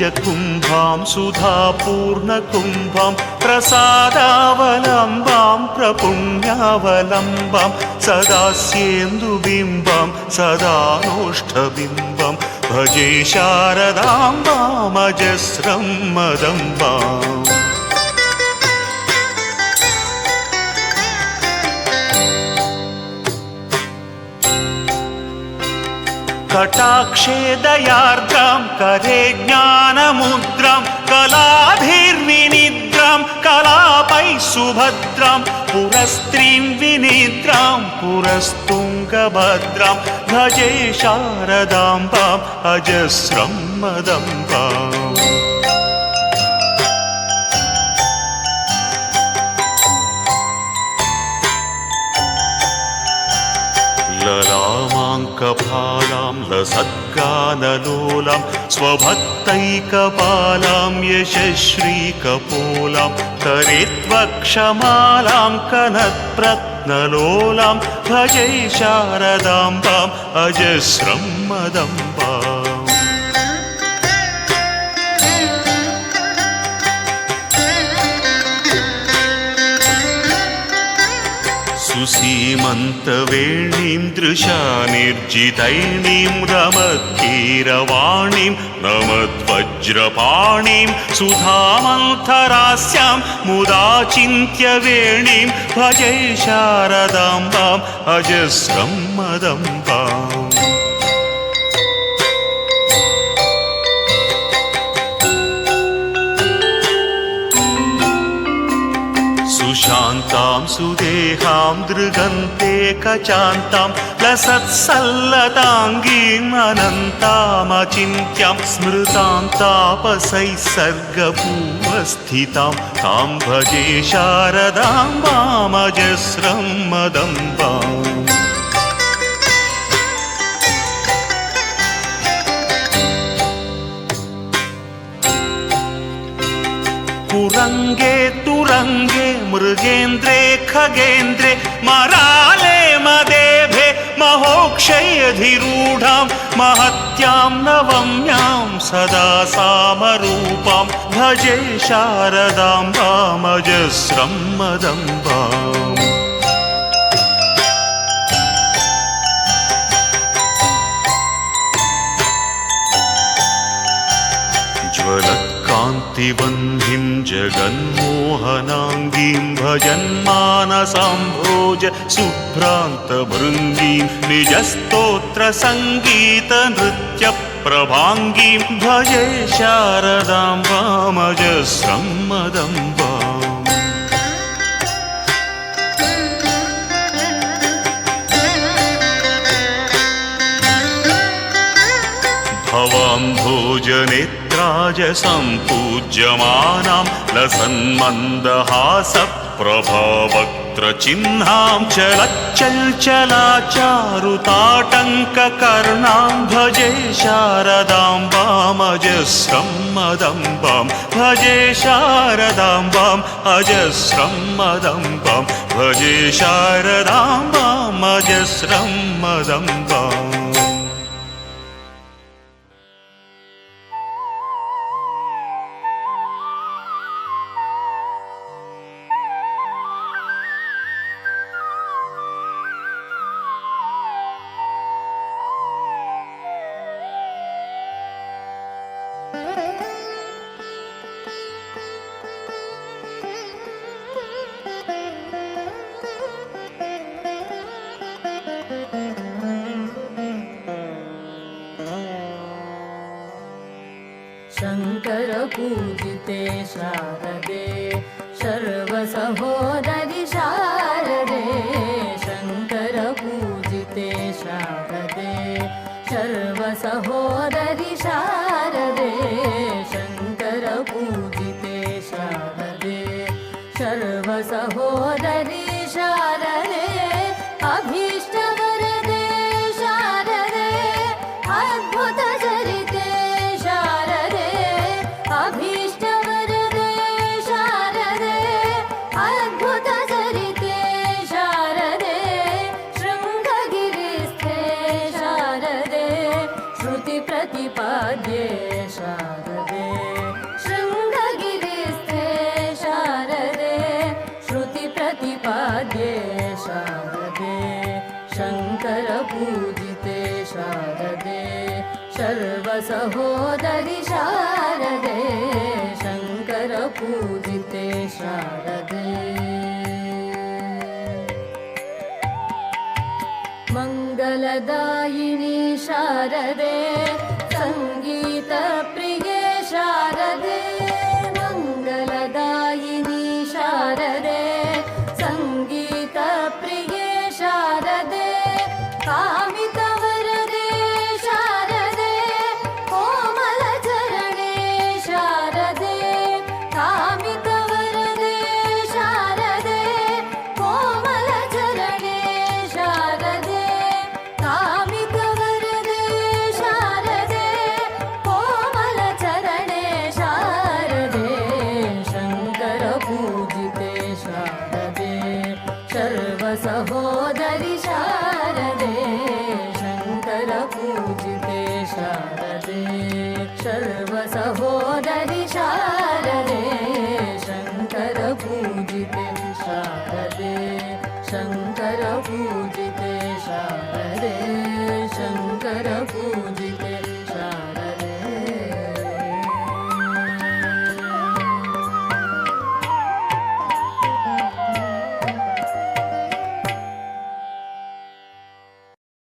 अम्बुजकुम्भां सुधापूर्णकुम्भां प्रसादावलम्बां प्रपुण्यावलम्बां सदा स्येन्दुबिम्बं सदा नोष्ठबिम्बं भजे कटाक्षे दयार्द्रां కరే జ్ఞానముద్రం కళాభిర్వినిద్రం కళాపై సుభద్రం పురస్త్రీం వినిద్రాం పురస్తుంగభద్రం భజే శారదాంబాం అజస్రం మదంబాం. ललामाङ्कफालां लसद्गानलोलां स्वभक्तैकपालां यशश्रीकपोलां करित्वक्षमालां कनत्प्रत्नलोलां भजे शारदाम्बाम् अजस्रं मदम्बाम् सुसीमन्तवेणीं दृशा निर्जितैणीं रमत्कीरवाणीं नमद्वज्रपाणीं सुधामन्थरास्यां मुदा चिन्त्यवेणीं भजे शारदाम्बाम् अजस्रं मदम्बाम् सुदेहां दृगन्ते कचान्तां लसत्सल्लताङ्गीम् अनन्तामचिन्त्यां स्मृतां तापसैः सर्गपूवस्थितां तां भजे शारदां वामजस्रं मदम्बाम्। कुरङ्गे तुरङ्गे मृगेन्द्रे खगेन्द्रे मराले मदेभे महोक्षयधिरूढां महत्यां नवम्यां सदा सामरूपां भजे शारदां वामजस्रं मदम्बाम् जगन्मोहनाङ्गीं भजन्मानसाम्भोज शुभ्रान्तभृङ्गीं निजस्तोत्रसङ्गीतनृत्यप्रभाङ्गीं भजे शारदां वामजस्रं मदम्बाम् भवां भोजनेत्राज सम्पूज्यमानां लसन्मन्दहासप्रभावक्त्रचिह्नां चलच्चल्चलाचारुताटङ्ककर्णां भजे शारदां वामजस्रं मदम्बां भजे शारदां वाम् अजस्रं मदम्बां भजे शारदां वामजस्रं मदम्बाम् शङ्करपूजिते शारदे सर्वसहोदरि शारदे शङ्करपूजिते शारदे सर्वसहोदरि शारदे शङ्करपूजिते शारदे सर्वसहोदरि दे शारदे शृङ्गगिरिस्थे शारदे श्रुतिप्रतिपाद्ये शारदे शङ्कर शारदे सर्वसहोदरि शारदे शङ्कर शारदे मङ्गलदायिनी शारदे सङ्गीतप्रिये शारदे சகோதர